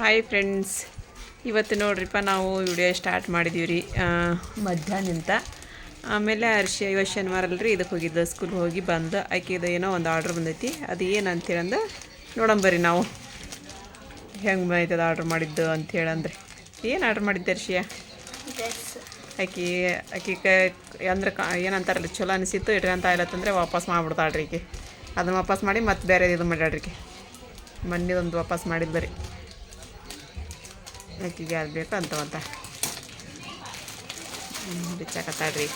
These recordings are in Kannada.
ಹಾಯ್ ಫ್ರೆಂಡ್ಸ್ ಇವತ್ತು ನೋಡ್ರಿಪ್ಪ, ನಾವು ವಿಡಿಯೋ ಸ್ಟಾರ್ಟ್ ಮಾಡಿದೀವಿ ರೀ ಮಧ್ಯಾಹ್ನಂತ ಆಮೇಲೆ ಅರ್ಶಿ ಇವತ್ತು ಶನಿವಾರ ಅಲ್ರಿ, ಇದಕ್ಕೆ ಹೋಗಿದ್ದು. ಸ್ಕೂಲ್ಗೆ ಹೋಗಿ ಬಂದು ಆಕೆದು ಏನೋ ಒಂದು ಆರ್ಡ್ರ್ ಬಂದೈತಿ. ಅದು ಏನು ಅಂತೇಳಂದು ನೋಡಂಬರಿ ನಾವು. ಹೆಂಗೆ ಬಂದೈತದ ಆರ್ಡ್ರ್ ಮಾಡಿದ್ದು ಅಂತೇಳಂದ್ರೆ. ಏನು ಆರ್ಡ್ರ್ ಮಾಡಿದ್ದೆ ಅರ್ಶಿಯ ಆಕೆ ಆಕೆ ಅಂದ್ರೆ ಕ, ಏನಂತಾರಲ್ಲ, ಚಲೋ ಅನಿಸಿತ್ತು. ಇಟ್ಕೊಂತ ಇಲ್ಲತ್ತಂದ್ರೆ ವಾಪಸ್ ಮಾಡಿಬಿಡ್ತಾಳ್ರಿ ಈಕೆ ಅದನ್ನು ವಾಪಸ್ ಮಾಡಿ ಮತ್ತೆ ಬೇರೆ ಇದು ಮಾಡ್ಯಾಡ್ರಿ ಮೊನ್ನೆದೊಂದು ವಾಪಸ್ ಮಾಡಿದ್ದು ರೀ ಆಕಿಗೆ ಯಾರು ಬೇಕು ಅಂತ ಬಿಚ್ಚಾಕತ್ತಾಳ್ರಿ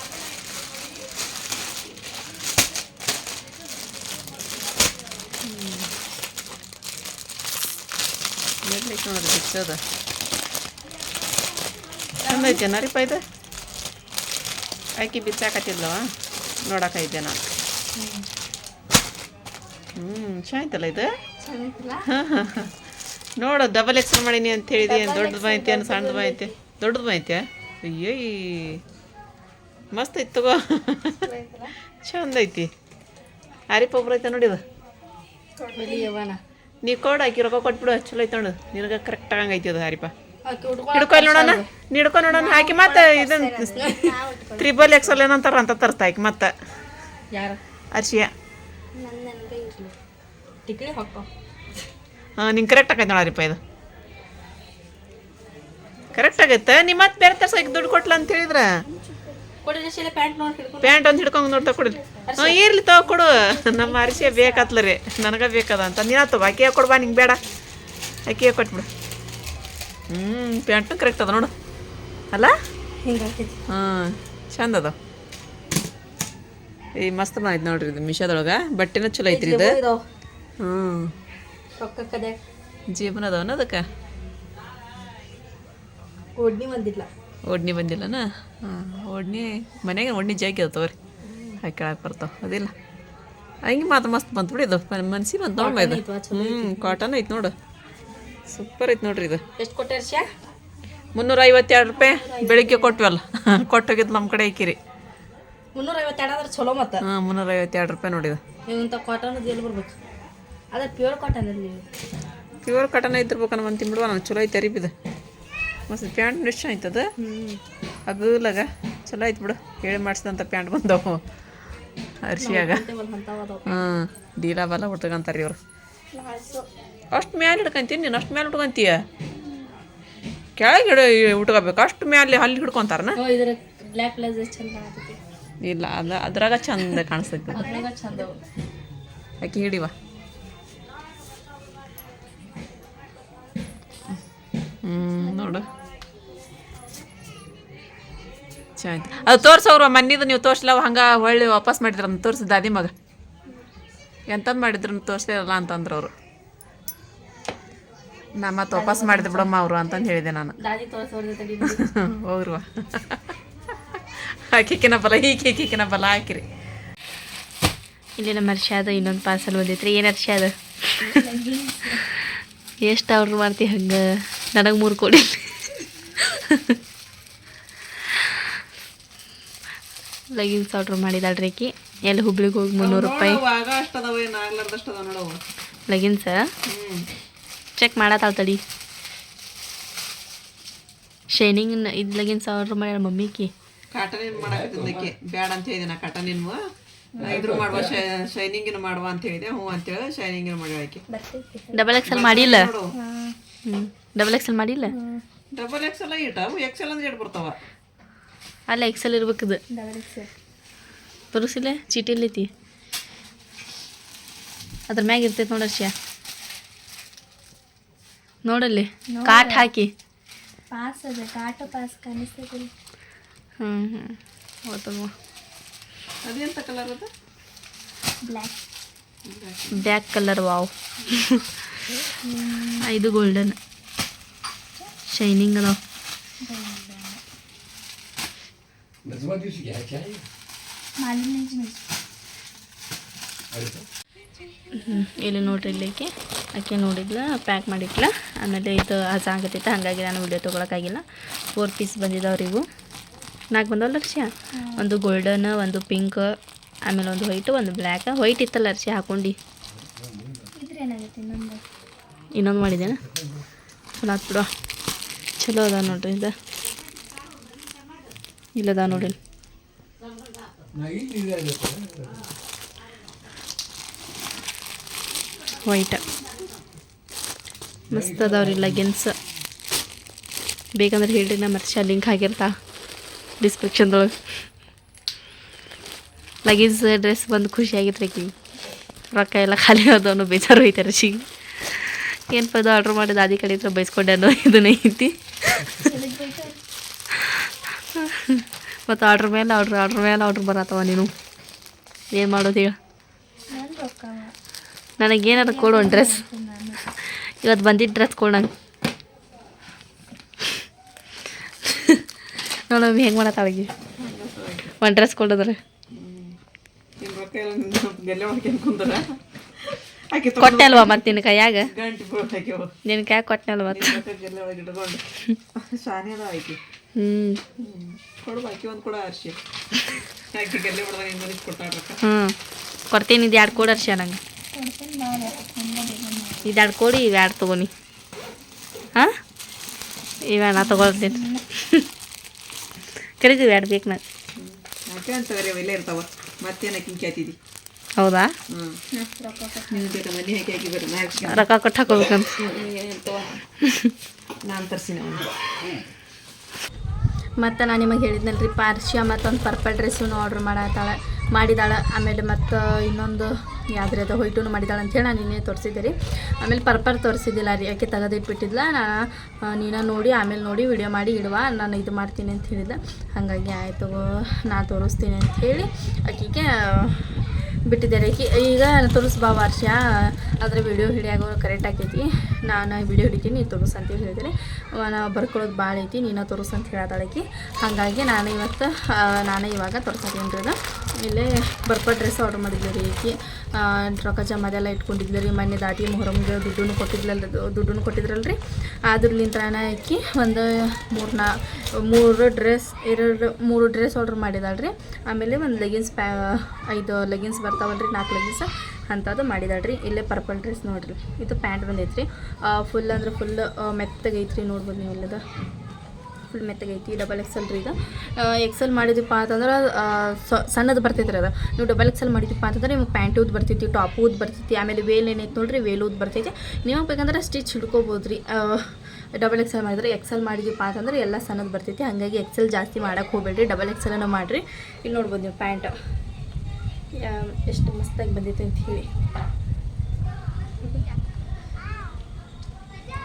ಎಲ್ಲಿಕ್ಕೆ ನೋಡ್ರಿ ಬಿಚ್ಚೋದು ಚಂದ ಐತೆ ನರಿಪ ಇದು ಅಕ್ಕಿ ಬಿಚ್ಚಾಕತ್ತಿದ್ಲವ ನೋಡಕೈತೆ ನಾನು ಹ್ಞೂ ಚೆನ್ನಾಯ್ತಲ್ಲ ಇದು ನೋಡು ಡಬಲ್ ಎಕ್ಸ್ ಮಾಡೀನಿ ಅಂತ ಹೇಳಿದೀನಿ ದೊಡ್ಡದು ಮಾಹಿತಿ ಏನು ಸಣ್ಣದು ಮಾಹಿತಿ ದೊಡ್ಡದು ಮಾಹಿತಿ ಅಯ್ಯೋ ಮಸ್ತ್ ಐತಿ ತಗೋ. ಚಂದ ಐತಿ. ಆರಿಪ ಒಬ್ರು ಐತೆ ನೋಡಿದ ನೀ ಕೋಡ್ ಆಕಿ ರೊಕ್ಕ ಕೊಟ್ಬಿಡು ಚಲೋ ಐತೆ ನೋಡು. ನಿನಗೆ ಕರೆಕ್ಟ್ ಆಗಂಗೈತಿ ಅದು ಹಾರಿಪ ಹಿಡ್ಕೊ ನೋಡೋಣ ನೋಡೋಣ ಹಿಡ್ಕೊ. ನೋಡೋಣ ಹಾಕಿ ಮತ್ತೆ ಇದನ್ನ ತ್ರಿಬಲ್ ಎಕ್ಸಲ್ ಏನಂತಾರ ಅಂತ ತರ್ತಾ ಆಕಿ ಮತ್ತೆ. ಯಾರು? ಅರ್ಶಿಯ ಟಿಕ್ಲಿ ಹಾಕೋ ಹಾಂ ನಿಂಗೆ ಕರೆಕ್ಟ್ ಆಗೈತೆ ನೋಡ್ರಿಪ್ಪ ಇದು. ಕರೆಕ್ಟ್ ಆಗೈತೆ. ನಿಮ್ಮ ಮತ್ತೆ ಬೇರೆ ತರ್ಸಕ್ಕೆ ದುಡ್ಡು ಕೊಟ್ಲ ಅಂತ ಹೇಳಿದ್ರ? ಪ್ಯಾಂಟ್ ಒಂದು ಹಿಡ್ಕೊಂಡು ನೋಡ್ತಾ ಕೊಡಿ ಹಾಂ ಇರ್ಲಿ ತಗೋ ಕೊಡು. ನಮ್ಮ ಅರಿಶಿಯ ಬೇಕಾತ್ಲ ರೀ. ನನಗೆ ಬೇಕದ ಅಂತ. ನೀನು ತಗೋ ಅಕ್ಕಿ ಕೊಡ್ಬಾ ನಿಂಗೆ ಬೇಡ. ಅಕ್ಕಿ ಕೊಟ್ಬಿಡು ಹ್ಞೂ ಪ್ಯಾಂಟು ಕರೆಕ್ಟ್ ಅದ ನೋಡು. ಅಲ್ಲ? ಹಾಂ ಚಂದ ಅದ ಈ ಮಸ್ತ್ ಬಂದೈತೆ ನೋಡ್ರಿ ಇದು ಮಿಶೋದೊಳಗೆ. ಬಟ್ಟೆನೂ ಚಲೋ ಐತ್ರಿ ಇದು. ಹ್ಞೂ ರೊಕ್ಕ ಕದ್ಯಾಕ ಜೀವನ ಅದಾವನ ಅದಕ್ಕೆ ಓಡ್ನಿ ಬಂದಿಲ್ಲ. ಓಡ್ನಿ ಬಂದಿಲ್ಲನ? ಹಾಂ ಓಡ್ನಿ ಮನೆಗೆ ಓಡ್ನಿ ಜಾಕಿ ಅದ ತಗೋರಿ. ಹಾಕಿ ಕೆಳಗೆ ಬರ್ತಾವ ಅದಿಲ್ಲ. ಹಂಗೆ ಮಾತ್ರ ಮಸ್ತ್ ಬಂತು ಬಿಡಿ ಇದು. ಮನ್ಸಿ ಬಂತು ನೋಡಮ್ಮ ಇದು ಹ್ಞೂ ಕಾಟನ್ ಐತೆ ನೋಡು. ಸೂಪರ್ ಐತೆ ನೋಡ್ರಿ ಇದು. ಎಷ್ಟು ಕೊಟ್ಟೆ ಶ್ಯಾ ಮುನ್ನೂರ ಐವತ್ತೆರಡು ರೂಪಾಯಿ ಬೆಳಿಗ್ಗೆ ಕೊಟ್ವಲ್ಲ. ಕೊಟ್ಟೋಗಿದ್ದು ನಮ್ಮ ಕಡೆ ಐಕಿರಿ ಮುನ್ನೂರ ಐವತ್ತೆರಡು ಅಂದ್ರೆ ಚಲೋ ಮತ್ತೆ. ಹಾಂ ಮುನ್ನೂರ ಐವತ್ತೆರಡು ರೂಪಾಯಿ ನೋಡಿದ. ಕಾಟನ್ ಎಲ್ಲಿ ಬರ್ಬೇಕು? ಅದೇ ಪ್ಯೂರ್ ಕಾಟನ್ ಅಲ್ಲಿ. ಪ್ಯೂರ್ ಕಾಟನ್ ಐತಿರ್ಬೇಕನ್ನ ಒಂದು ತಿಂಬಿಡುವ ನಾನು ಚಲೋ ಐತೆ ಅರಿಬಿದ ಮಸ್ತ್ ಪ್ಯಾಂಟ್ ಎಷ್ಟು ಆಯ್ತದ ಅಗಲಾಗ ಚಲೋ ಐತೆ ಬಿಡು. ಹೇಳಿ ಮಾಡಿಸಿದಂಥ ಪ್ಯಾಂಟ್ ಬಂದವು. ಅರ್ಶಿಯಾಗ. ಹ್ಞೂ ಡೀಲಾ ಬಲ ಉಟ್ಕೊಂತಾರೆ ಇವರು. ಅಷ್ಟು ಮ್ಯಾಲೆ ಹಿಡ್ಕೊಂತೀನಿ ನೀನು? ಅಷ್ಟು ಮ್ಯಾಲೆ ಉಟ್ಕೊಂತೀಯ? ಕೆಳಗೆ ಹಿಡ ಉಟ್ಕೋಬೇಕು. ಅಷ್ಟು ಮ್ಯಾಲೆ ಅಲ್ಲಿ ಹಿಡ್ಕೊಂತಾರನ? ಇಲ್ಲ ಅದ ಅದ್ರಾಗ ಚಂದ ಕಾಣಿಸ್ತೈತೆ. ಆಕೆ ಹಿಡಿವ. ನೋಡು. ಚೆನ್ನಾಯ್ತು ಅದು ತೋರ್ಸವ್ರು ಮನ್ನಿದು ನೀವು ತೋರ್ಸಲವ ಹಂಗೆ ಹೊಳ್ಳಿ ವಾಪಸ್ ಮಾಡಿದ್ರ ಅಂತ ತೋರಿಸಿದ ದಾದಿ ಮಗ. ಎಂತಂದು ಮಾಡಿದ್ರು ತೋರಿಸ್ಲಿಲ್ಲ ಅಂತಂದ್ರು ಅವರು. ನಾ ಮತ್ತೆ ವಾಪಸ್ ಮಾಡಿದ್ ಬಿಡಮ್ಮ ಅವರು ಅಂತಂದು ಹೇಳಿದೆ ನಾನು. ಹಾಕಿಕ್ಕಿನ ಹೋಗ್ರುವ. ಆಕಿಕಿನ ಬಲ ಈಕಿಕಿನ ಬಲ ಹಾಕಿರಿ. ಇಲ್ಲಿ ನಮ್ಮ ಅರ್ಷಾದ ಇನ್ನೊಂದು ಪಾರ್ಸಲ್ ಬಂದೈತ್ರಿ. ಏನು ಅರ್ಷಾದ ಎಷ್ಟು ಅವ್ರು ಮಾಡ್ತಿ ಹಂಗೆ? ನನಗೆ ಮೂರು ಕೊಡಿ ಲಗಿನ್ಸ್ ಆರ್ಡ್ರ್ ಮಾಡಿದಾಳ್ರಿ ಆಕಿ ಎಲ್ಲಿ ಹುಬ್ಳಿಗೆ ಹೋಗಿ ಮುನ್ನೂರು ರೂಪಾಯಿ. ಲಗಿನ್ಸ ಚೆಕ್ ಮಾಡತ್ತಾಳ ತಡಿ. ಶೈನಿಂಗ್ ಇದು ಲಗಿನ್ಸ್ ಆರ್ಡ್ರ್ ಮಾಡ್ಯಾಳ ಮಮ್ಮಿಕಿ ಕಾಟನ್ ಏನು ಮಾಡಕ್ಕೆ ಬ್ಯಾಡ ಅಂತ ಹೇಳಿದೆ ನಾ ಕಾಟನ್ ಏನು ಇದ್ರು ಮಾಡುವ ಶೈನಿಂಗಿನ ಮಾಡುವ ಅಂತ ಹೇಳಿದೆ ಹ್ಞೂ ಅಂತೇಳಿ ಶೈನಿಂಗಿನ ಮಾಡಿ ಆಕೆ. ಡಬಲ್ ಎಲ್ ಮಾಡಿಲ್ಲ? ಹ್ಞೂ ಡಬಲ್ ಎಕ್ಸೆಲ್ ಮಾಡಿಲ್ಲ? ಡಬಲ್ ಎಕ್ಸ್ ಎಲ್ಲ ಅವು ಎಕ್ಸೆಲ್ ಅಂದ್ರೆ ಇಟ್ಟು ಬರ್ತಾವ? ಅಲ್ಲ ಎಕ್ಸೆಲ್ ಇರ್ಬೇಕದು ತೋರಿಸಿಲ್ಲ? ಚೀಟಿ ಐತಿ? ಅದ್ರ ಮ್ಯಾಗ ಇರ್ತೈತೆ ಅರ್ಷ ನೋಡಲ್ಲಿ ಕಾಟ್ ಹಾಕಿ. ಪಾಸ್ ಅದ ಕಾಟ ಪಾಸ್ ಕಾಣಿಸ್ತೈತಿ ಹ್ಞೂ ಹ್ಞೂ ಹೋತಮ್ಮ ಅದೆಂತ ಕಲರ್ ಅದು? ಬ್ಲ್ಯಾಕ್ ಬ್ಲ್ಯಾಕ್ ಕಲರ್ ವಾವ್ ಇದು ಗೋಲ್ಡನ್ ಶೈನಿಂಗ್ ಅದಾವ. ಇಲ್ಲಿ ನೋಡ್ರಿ ಇಲ್ಲಿಕ್ಕೆ ಆಕೆ. ನೋಡಿದ್ಲ ಪ್ಯಾಕ್ ಮಾಡಿಟ್ಲ ಆಮೇಲೆ ಇದು ಹಸ ಆಗತ್ತೈತೆ ಹಾಗಾಗಿ ನಾನು ವಿಡಿಯೋ ತೊಗೊಳಕ್ಕಾಗಿಲ್ಲ. ಫೋರ್ ಪೀಸ್ ಬಂದಿದ್ದಾವ್ರಿ ಇವು. ನಾಲ್ಕು ಬಂದವಲ್ಲ ಲಕ್ಷ್ಯ? ಒಂದು ಗೋಲ್ಡನ್ ಒಂದು ಪಿಂಕ್ ಆಮೇಲೆ ಒಂದು ವೈಟ್ ಒಂದು ಬ್ಲ್ಯಾಕ್ ವೈಟ್ ಇತ್ತಲ್ಲ ಅರ್ಶಿ ಹಾಕೊಂಡು. ಇನ್ನೊಂದು ಮಾಡಿದ್ದೇನೆ. ಚಲೋ ಆತ್ ಚಲೋ ಅದ ನೋಡ್ರಿ ಇದು. ಇಲ್ಲದ ನೋಡ್ರಿ. ವೈಟ ಮಸ್ತ್ ಅದಾವ್ರಿ ಲಗಿನ್ಸ್ ಬೇಕಂದ್ರೆ ಹೇಳ್ರಿ, ನಾ ಮತ್ತೆ ಲಿಂಕ್ ಆಗಿರ್ತಾ ಡಿಸ್ಕ್ರಿಪ್ಷನ್ದೊಳಗೆ ಲಗೇಜ್ ಡ್ರೆಸ್ ಬಂದು ಖುಷಿ ಆಗಿತ್ತು ಆಕಿ ರೊಕ್ಕ ಎಲ್ಲ ಖಾಲಿ ಆದವನು ಬೇಜಾರು ಹೋಯ್ತಾರೆ ಶೀ ಏನಪ್ಪ ಇದು ಆರ್ಡ್ರ್ ಮಾಡಿದ ಅದೇ ಕಡೆ ಹತ್ರ ಬೈಸ್ಕೊಂಡೆ ಅನ್ನೋ ಇದನ್ನ ಐತಿ. ಮತ್ತು ಆರ್ಡ್ರ್ ಮೇಲೆ ಆರ್ಡ್ರ್ ಆರ್ಡ್ರ್ ಮೇಲೆ ಆರ್ಡ್ರ್ ಬರತ್ತವ ನೀನು. ಏನು ಮಾಡೋದು ಈಗ ನನಗೇನಾರು ಕೊಡು ಒಂದು ಡ್ರೆಸ್ ಇವತ್ತು ಬಂದಿದ್ದ ಡ್ರೆಸ್ ಕೊಡು ನಂಗೆ. ನೋಡಮ್ಮ ಹೆಂಗೆ ಮಾಡತ್ತಾಳಿಗೆ ಒಂದು ಡ್ರೆಸ್ ಕೊಡೋದ್ರೆ ಎಲ್ಲ ನಿನ್ನ ಗೆಲ್ಲೆ ಮಾಡ್ಕೊಂಡು ಕುಂದ್ರ. ಆಕೆ ಕೊಟ್ಟೆ ಅಲ್ವಾ ಮತ್ತು ನಿನ್ನ ಕೈಯಾಗ? ಗಂಟೆ ಬೀಳ್ ಹಾಕ್ಯವ ನಿನ್ನ ಕೈ ಕೊಟ್ಟೆ ಅಲ್ವ ಮತ್ತು? ನಿನ್ನ ರೊಕ್ಕ ಗೆಲ್ಲೆ ಒಳಗೆ ಇಟ್ಕೊಂಡು. ಶಾನೆ ಅದ ಆಕಿ. ಹ್ಞೂ ಹ್ಞೂ ಕೊಡು ಒಂದು ಕೊಡ ಅರ್ಶಿ. ಆಕಿ ಗೆಲ್ಲೆ ಹೊಡೆದಾಗ ನಿನ್ನ ಮನೆಗೆ ಕೊಟ್ಟಾಳ ರೊಕ್ಕ ಹ್ಞೂ ಕೊಡ್ತೀನಿ ಇದು ಎರಡು ಕೊಡು ಅರ್ಷ ನಂಗೆ. ಇದು ಎರಡು ಕೊಡಿ ಇವು ಎರಡು ತೊಗೊನಿ. ಹಾಂ? ಇವ ನಾ ತೊಗೊಳ್ತೀನಿ. ಕರೀತೀವಿ ಎರಡು ಬೇಕು ನಾನು ಯಾಕೆ ಇರ್ತಾವ. ಮತ್ತೇನ ಕಿಂಕ್ಯಾತಿದಿ ಹೌದಾ? ರೊಕ್ಕ ಕೊಟ್ಟು. ಹಾಕೋಬೇಕಂತ. ನಾನು ತರ್ಸಿನ ಮತ್ತು ನಾನು ನಿಮಗೆ ಹೇಳಿದ್ನಲ್ರಿ ಪಾರ್ಶ್ಯ ಮತ್ತೊಂದು ಪರ್ಪಲ್ ಡ್ರೆಸ್ಸನ್ನು ಆರ್ಡ್ರ್ ಮಾಡತ್ತಾಳೆ ಮಾಡಿದಾಳೆ. ಆಮೇಲೆ ಮತ್ತು ಇನ್ನೊಂದು ಯಾವ್ದ್ರದ ಹೊಯ್ಟೂನು ಮಾಡಿದಾಳೆ ಅಂತೇಳಿ ನಾನು ನಿನ್ನೆ ತೋರಿಸಿದ್ದೆ ರೀ. ಆಮೇಲೆ ಪರ್ಪರ್ ತೋರಿಸಿದ್ದಿಲ್ಲ ರೀ, ಯಾಕೆ ತೆಗೆದಿಟ್ಬಿಟ್ಟಿದ್ಲ ನಾನು ನೀನು ನೋಡಿ, ಆಮೇಲೆ ನೋಡಿ ವಿಡಿಯೋ ಮಾಡಿ ಇಡುವ, ನಾನು ಇದು ಮಾಡ್ತೀನಿ ಅಂತ ಹೇಳಿದ್ದೆ ಹಾಗಾಗಿ ಆಯಿತು ನಾ ತೋರಿಸ್ತೀನಿ ಅಂತ ಹೇಳಿ ಆಕೆಗೆ ಬಿಟ್ಟಿದ್ದಾರೆ ಈಗ ತೋರಿಸ್ಬಾ ವರ್ಷ ಅದರ ವಿಡಿಯೋ ಹಿಡಿಯಾಗೋ ಕರೆಕ್ಟ್ ಆಕೈತಿ. ನಾನು ವಿಡಿಯೋ ಹಿಡಿತೀನಿ ನೀನು ತೋರಿಸ್ ಅಂತ ಹೇಳಿದ್ರೆ ನಾನು ಬರ್ಕೊಳ್ಳೋದು ಭಾಳ ಐತಿ, ನೀನು ತೋರಿಸ್ ಅಂತ ಹೇಳತ್ತಾಳೆ ಆಕಿ. ಹಾಗಾಗಿ ನಾನು ಇವತ್ತು ನಾನು ನಾನೇ ಇವಾಗ ತೋರಿಸ್ತೀನಿ ರೀ ಇಲ್ಲೇ ಬರ್ಪ ಡ್ರೆಸ್ ಆರ್ಡ್ರ್ ಮಾಡಿದ್ಲು ರೀ ಈಕಿ. ರೊಕ್ಕ ಜಮಾದೆಲ್ಲ ಇಟ್ಕೊಂಡಿದ್ಲು ರೀ. ಮೊನ್ನೆ ದಾಟಿ ಮೊಹರಂಗೆ ದುಡ್ಡು ಕೊಟ್ಟಿದ್ಲಲ್ಲ ದುಡ್ಡು ಕೊಟ್ಟಿದ್ರಲ್ಲ ರೀ ಅದ್ರಲಿಂತ್ರನ ಆಕಿ ಒಂದು ಮೂರು ನಾ ಮೂರು ಡ್ರೆಸ್ ಎರಡು, ಮೂರು ಡ್ರೆಸ್ ಆರ್ಡ್ರ್ ಮಾಡಿದಾಳೆ ರೀ. ಆಮೇಲೆ ಒಂದು ಲೆಗಿನ್ಸ್ ಪ್ಯಾ, ಐದು ಲೆಗಿನ್ಸ್ ಬರ್ತಾವಲ್ಲ ರೀ, ನಾಲ್ಕು ಲೆಗಿನ್ಸ್ ಅಂಥದ್ದು ಮಾಡಿದಾಳೆ ರೀ. ಇಲ್ಲೇ ಪರ್ಪಲ್ ಡ್ರೆಸ್ ನೋಡಿರಿ. ಇದು ಪ್ಯಾಂಟ್ ಬಂದೈತೆ ರೀ ಫುಲ್ ಅಂದ್ರೆ ಫುಲ್ ಮೆತ್ತಗೈತ್ರಿ ನೋಡ್ಬೋದು ನೀವು ಇಲ್ಲದ ಫುಲ್ ಮೆತ್ತಗೈತಿ ಡಬಲ್ ಎಕ್ಸೆಲ್ ರೀ ಇದು. ಎಕ್ಸೆಲ್ ಮಾಡಿದ್ವಿಪ್ಪ ಅಂತಂದ್ರೆ ಸಣ್ಣದು ಬರ್ತೈತೆ ರೀ ಅದು. ನೀವು ಡಬಲ್ ಎಕ್ಸೆಲ್ ಮಾಡಿದ್ವಿಪ್ಪ ಅಂತಂದ್ರೆ ನಿಮ್ಗೆ ಪ್ಯಾಂಟ್ ಊದ್ ಬರ್ತೈತಿ ಟಾಪ್ ಊದ್ ಬರ್ತೈತಿ, ಆಮೇಲೆ ವೇಲ್ ಏನೈತೆ ನೋಡ್ರಿ ವೇಲ್ ಊದ್ ಬರ್ತೈತಿ. ನೀವು ಬೇಕಂದ್ರೆ ಸ್ಟಿಚ್ ಹಿಡ್ಕೋಬೋದು ರೀ ಡಬಲ್ ಎಕ್ಸೆಲ್ ಮಾಡಿದ್ರೆ ಎಕ್ಸೆಲ್ ಮಾಡಿದ್ವಿಪ್ಪ ಅಂತಂದ್ರೆ ಎಲ್ಲ ಸಣ್ಣದು ಬರ್ತೈತಿ. ಹಾಗಾಗಿ ಎಕ್ಸೆಲ್ ಜಾಸ್ತಿ ಮಾಡೋಕೆ ಹೋಗ್ಬೇಡ್ರಿ ಡಬಲ್ ಎಕ್ಸೆಲನ್ನು ಮಾಡಿರಿ. ಇಲ್ಲಿ ನೋಡ್ಬೋದು ನೀವು ಪ್ಯಾಂಟ್ ಎಷ್ಟು ಮಸ್ತಾಗಿ ಬಂದೈತೆ ಅಂತ ಹೇಳಿ.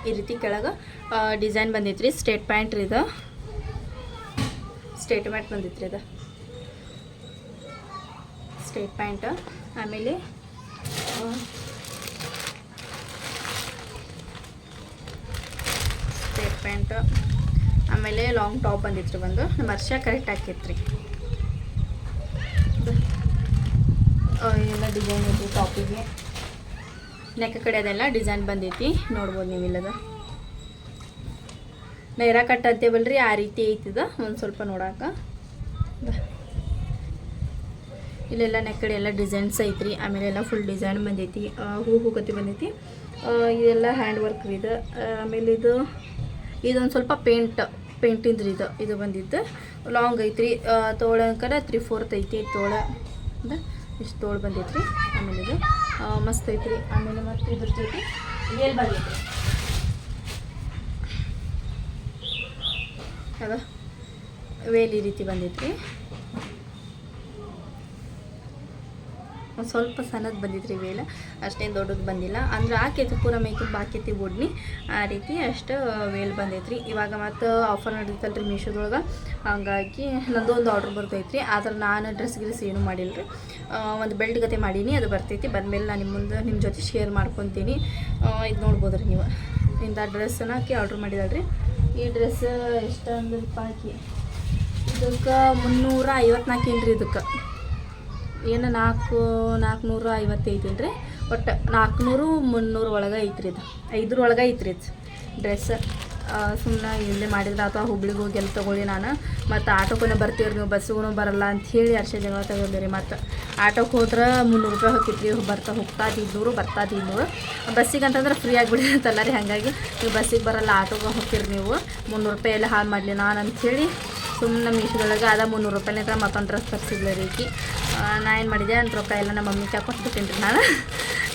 ಈ ರೀತಿ ಕೆಳಗೆ ಡಿಸೈನ್ ಬಂದಿತ್ತು ರೀ ಸ್ಟೇಟ್ ಪ್ಯಾಂಟ್ ರೀ ಇದು. ಸ್ಟೇಟ್ ಮ್ಯಾಟ್ ಬಂದಿತ್ತು ರೀ ಇದು. ಸ್ಟೇಟ್ ಪ್ಯಾಂಟ್ ಆಮೇಲೆ ಸ್ಟೇಟ್ ಪ್ಯಾಂಟ್ ಆಮೇಲೆ ಲಾಂಗ್ ಟಾಪ್ ಬಂದಿತ್ತು ರೀ ಒಂದು ನಮ್ಮ ವರ್ಷ ಕರೆಕ್ಟ್ ಹಾಕೈತ್ರಿ. ಎಲ್ಲ ಡಿಸೈನ್ ಐತಿ ಟಾಪಿಗೆ ನೆಕ್ ಕಡೆ ಅದೆಲ್ಲ ಡಿಸೈನ್ ಬಂದೈತಿ. ನೋಡ್ಬೋದು ನೀವು ಇಲ್ಲದ ನೈರಾ ಕಟ್ ಅಂತೇವಲ್ರಿ ಆ ರೀತಿ ಐತಿದ. ಒಂದು ಸ್ವಲ್ಪ ನೋಡಾಕ. ಇಲ್ಲೆಲ್ಲ ನೆಕ್ ಕಡೆ ಎಲ್ಲ ಡಿಸೈನ್ಸ್ ಐತ್ರಿ. ಆಮೇಲೆ ಎಲ್ಲ ಫುಲ್ ಡಿಸೈನ್ ಬಂದೈತಿ. ಹೂ ಹೂ ಕತ್ತಿ ಬಂದೈತಿ. ಇದೆಲ್ಲ ಹ್ಯಾಂಡ್ ವರ್ಕ್ ಇದು. ಆಮೇಲೆ ಇದು, ಇದೊಂದು ಸ್ವಲ್ಪ ಪೇಂಟ್ ಪೇಂಟಿಂದ ಇದು. ಇದು ಬಂದಿದ್ದು. ಲಾಂಗ್ ಐತ್ರಿ. ತೋಳ ಕಡೆ ತ್ರೀ ಫೋರ್ತ್ ಐತಿ ತೋಳ. ಇಷ್ಟು ತೋಳು ಬಂದೈತ್ರಿ. ಆಮೇಲೆ ಇದು ಮಸ್ತ್ ಐತ್ರಿ. ಆಮೇಲೆ ಮತ್ತೆ ಇದ್ರ ಜೊತೆ ಬಂದೈತಿ ವೇಲ್ ಈ ರೀತಿ ಬಂದಿದ್ರಿ ಸ್ವಲ್ಪ ಸಣ್ಣದು ಬಂದಿದ್ರಿ ವೇಲ, ಅಷ್ಟೇನು ದೊಡ್ಡದು ಬಂದಿಲ್ಲ. ಅಂದ್ರೆ ಆಕೈತಿ ಪೂರ ಮೇಕಪ್ ತುಂಬ ಬುಡ್ನಿ, ಆ ರೀತಿ ಅಷ್ಟು ವೇಲ್ ಬಂದೈತ್ರಿ. ಇವಾಗ ಮತ್ತು ಆಫರ್ ನಡೀತಲ್ರಿ ಮೀಶೋದೊಳಗೆ. ಹಂಗಾಗಿ ನಂದು ಒಂದು ಆರ್ಡ್ರ್ ಬರ್ತೈತ್ರಿ. ಆದ್ರೆ ನಾನು ಡ್ರೆಸ್ ಗಿಲ್ಸ್ ಏನೂ ಮಾಡಿಲ್ಲ ರೀ ಒಂದು ಬೆಲ್ಟ್ ಗತೆ ಮಾಡೀನಿ, ಅದು ಬರ್ತೈತಿ. ಬಂದಮೇಲೆ ನಾನು ನಿಮ್ಮ ಮುಂದೆ ನಿಮ್ಮ ಜೊತೆ ಶೇರ್ ಮಾಡ್ಕೊತೀನಿ. ಇದು ನೋಡ್ಬೋದು ರೀ ನೀವು ಇಂಥ ಡ್ರೆಸ್ಸನ್ನ ಹಾಕಿ ಆರ್ಡ್ರ್ ಮಾಡಿದಾಳ್ರಿ ಈ ಡ್ರೆಸ್ ಎಷ್ಟು ಪಾಕಿ? ಇದಕ್ಕೆ ಮುನ್ನೂರ ಐವತ್ನಾಲ್ಕು ರೀ ಇದಕ್ಕೆ? ಏನು ನಾಲ್ಕು, ನಾಲ್ಕುನೂರ ಐವತ್ತೈತೇನು ರೀ ಒಟ್ಟು ನಾಲ್ಕುನೂರು ಮುನ್ನೂರು ಒಳಗೆ ಐತ್ರಿ ಇದು. ಐದ್ರ ಒಳಗೆ ಐತ್ರಿ ಇದು ಡ್ರೆಸ್ ಸುಮ್ಮನೆ ಇಲ್ಲೇ ಮಾಡಿದ್ರೆ ಅಥವಾ ಹುಬ್ಳಿಗೆ ಹೋಗಿ ಎಲ್ಲಿ ತೊಗೊಳ್ಳಿ ನಾನು. ಮತ್ತು ಆಟೋಕ್ಕೂ ಬರ್ತೀವ್ರಿ ನೀವು ಬಸ್ಸಿಗೂ ಬರಲ್ಲ ಅಂತ ಹೇಳಿ ಅರ್ಷ ಜಗಳ ತಗೊಂಡಿರಿ ಮತ್ತು. ಆಟೋಕ್ಕೆ ಹೋದ್ರೆ ಮುನ್ನೂರು ರೂಪಾಯಿ ಹೋಗಿತ್ರಿ ಬರ್ತಾ ಹೋಗ್ತಾ ತಿನ್ನೂರು ಬರ್ತಾ ತಿನ್ನೂರು ಬಸ್ಸಿಗೆ ಅಂತಂದ್ರೆ ಫ್ರೀ ಆಗಿಬಿಡಿರುತ್ತಲ್ಲ ರೀ, ಹಾಗಾಗಿ ನೀವು ಬಸ್ಸಿಗೆ ಬರಲ್ಲ, ಆಟೋಗೆ ಹೋಗ್ತೀರಿ ನೀವು. ಮುನ್ನೂರು ರೂಪಾಯಿ ಎಲ್ಲ ಹಾಳು ಮಾಡಲಿ ನಾನು ಅಂಥೇಳಿ ಸುಮ್ಮನೆ ಮೀಶೋದೊಳಗೆ ಅದ ಮುನ್ನೂರು ರೂಪಾಯಿ ಹತ್ರ ಮತ್ತೊಂದು ಡ್ರೆಸ್ ತರಿಸಿದ್ಲ ರೀಕಿ ನಾ ಏನು ಮಾಡಿದೆ? ಅಂತ ರೊಕ್ಕ ಎಲ್ಲ ನಮ್ಮ ಮಮ್ಮಿಗೆ ಕೊಟ್ಬಿಟ್ಟಿನಿ ರೀ ನಾನು.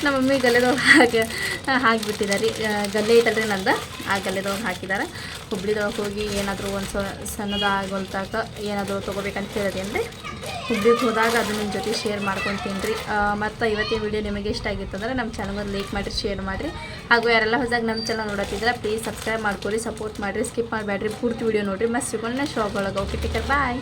ನಮ್ಮ ಮಮ್ಮಿ ಗಲ್ಲೆದೊಳಗೆ ಹಾಕಿ ಹಾಕಿಬಿಟ್ಟಿದ್ದಾರೆ. ರೀ ಗಲ್ಲೆ ಐತಲ್ರಿ ನಂದು. ಆ ಗಲ್ಲೆದೊಳಗೆ ಹಾಕಿದ್ದಾರೆ ಹುಬ್ಳಿದೊಳಗೆ ಹೋಗಿ ಏನಾದರೂ ಒಂದು ಸಣ್ಣದ ಆಗೋಲ್ತಾಕ ಏನಾದರೂ ತೊಗೋಬೇಕಂತ ಕೇಳಿದೇನು ರೀ ಹುಬ್ಳಿಗೆ ಹೋದಾಗ ಅದು ನಿಮ್ಮ ಜೊತೆ ಶೇರ್ ಮಾಡ್ಕೊತೀನಿ ರೀ ಮತ್ತು ಇವತ್ತಿನ ವಿಡಿಯೋ ನಿಮಗೆ ಇಷ್ಟ ಆಗಿತ್ತು ಅಂದರೆ ನಮ್ಮ ಚಾನಲ್ಗೆ ಲೈಕ್ ಮಾಡಿರಿ ಶೇರ್ ಮಾಡಿರಿ. ಹಾಗೂ ಯಾರೆಲ್ಲ ಹೊಸದಾಗ ನಮ್ಮ ಚಾನಲ್ ನೋಡತ್ತಿದ್ರೆ ಪ್ಲೀಸ್ ಸಬ್ಸ್ಕ್ರೈಬ್ ಮಾಡ್ಕೊರಿ ಸಪೋರ್ಟ್ ಮಾಡಿರಿ. ಸ್ಕಿಪ್ ಮಾಡಬೇಡ್ರಿ ಪೂರ್ತಿ ವಿಡಿಯೋ ನೋಡಿರಿ. ಮಸ್ತ್ ಸಿಗೋಣ. ಶಾಪ್ ಒಳಗೆ ಓಕೆ ಟೇಕರ್ ಬಾಯ್